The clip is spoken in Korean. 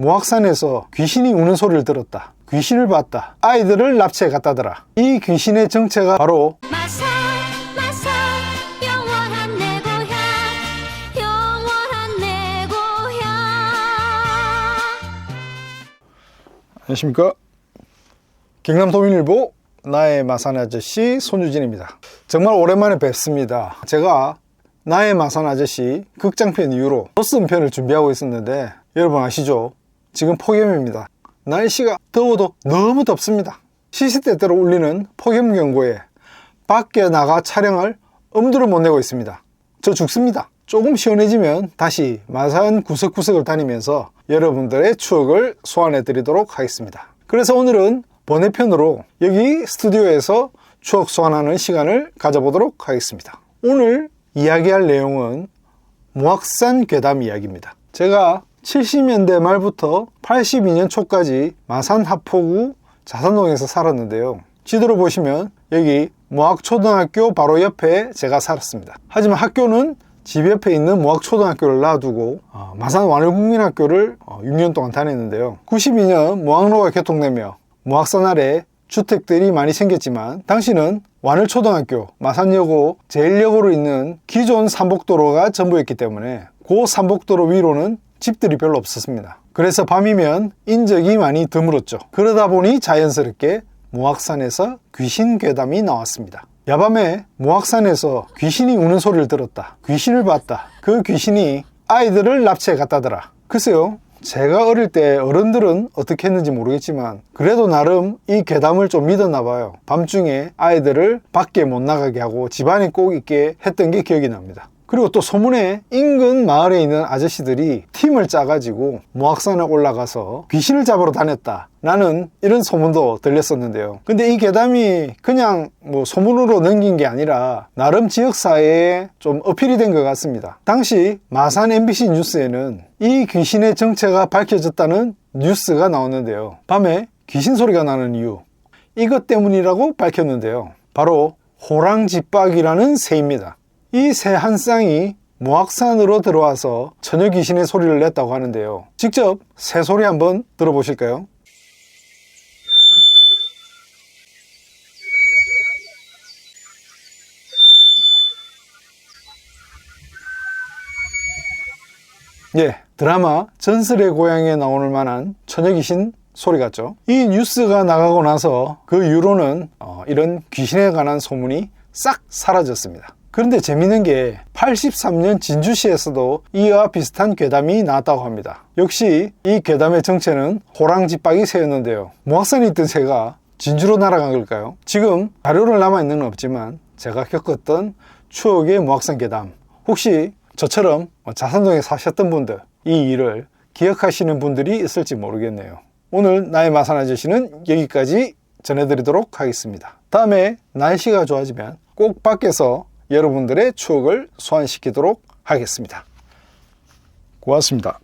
모악산에서 귀신이 우는 소리를 들었다. 귀신을 봤다. 아이들을 납치해 갔다더라. 이 귀신의 정체가 바로 마산 마산 영원한 내 고향 영원한 내 고향 안녕하십니까 경남도민일보 나의 마산 아저씨 손유진입니다 정말 오랜만에 뵙습니다 제가 나의 마산 아저씨 극장편 이후로 도슨 편을 준비하고 있었는데 여러분 아시죠 지금 폭염입니다. 날씨가 더워도 너무 덥습니다. 시시때때로 울리는 폭염 경고에 밖에 나가 촬영할 엄두를 못 내고 있습니다. 저 죽습니다. 조금 시원해지면 다시 마산 구석구석을 다니면서 여러분들의 추억을 소환해 드리도록 하겠습니다. 그래서 오늘은 번외편으로 여기 스튜디오에서 추억 소환하는 시간을 가져보도록 하겠습니다. 오늘 이야기할 내용은 모악산 괴담 이야기입니다. 제가 70년대 말부터 82년 초까지 마산 하포구 자산동에서 살았는데요. 지도를 보시면 여기 모학초등학교 바로 옆에 제가 살았습니다. 하지만 학교는 집 옆에 있는 모학초등학교를 놔두고 어, 마산 완일국민학교를 어, 6년 동안 다녔는데요. 92년 모학로가 개통되며 모학산 아래 주택들이 많이 생겼지만 당시는 완을초등학교, 마산여고, 제일여고로 있는 기존 삼복도로가 전부였기 때문에 그 삼복도로 위로는 집들이 별로 없었습니다. 그래서 밤이면 인적이 많이 드물었죠. 그러다 보니 자연스럽게 모악산에서 귀신 괴담이 나왔습니다. 야밤에 모악산에서 귀신이 우는 소리를 들었다. 귀신을 봤다. 그 귀신이 아이들을 납치해 갔다더라. 글쎄요. 제가 어릴 때 어른들은 어떻게 했는지 모르겠지만 그래도 나름 이 괴담을 좀 믿었나 봐요. 밤중에 아이들을 밖에 못 나가게 하고 집안에 꼭 있게 했던 게 기억이 납니다. 그리고 또 소문에 인근 마을에 있는 아저씨들이 팀을 짜가지고 모악산에 올라가서 귀신을 잡으러 다녔다. 라는 이런 소문도 들렸었는데요. 근데 이 괴담이 그냥 뭐 소문으로 넘긴 게 아니라 나름 지역사회에 좀 어필이 된 것 같습니다. 당시 마산 MBC 뉴스에는 이 귀신의 정체가 밝혀졌다는 뉴스가 나왔는데요. 밤에 귀신 소리가 나는 이유. 이것 때문이라고 밝혔는데요. 바로 호랑지박이라는 새입니다. 이 새 한 쌍이 모악산으로 들어와서 처녀 귀신의 소리를 냈다고 하는데요. 직접 새 소리 한번 들어보실까요? 예, 드라마 전설의 고향에 나오는 만한 처녀 귀신 소리 같죠. 이 뉴스가 나가고 나서 그 이후로는 어, 이런 귀신에 관한 소문이 싹 사라졌습니다. 그런데 재밌는 게 83년 진주시에서도 이와 비슷한 괴담이 나왔다고 합니다. 역시 이 괴담의 정체는 호랑지박이 새였는데요. 모악산에 있던 새가 진주로 날아간 걸까요? 지금 자료를 남아있는 건 없지만 제가 겪었던 추억의 모악산 괴담 혹시 저처럼 자산동에 사셨던 분들 이 일을 기억하시는 분들이 있을지 모르겠네요. 오늘 나의 마산 아저씨는 여기까지 전해드리도록 하겠습니다. 다음에 날씨가 좋아지면 꼭 밖에서 여러분들의 추억을 소환시키도록 하겠습니다. 고맙습니다.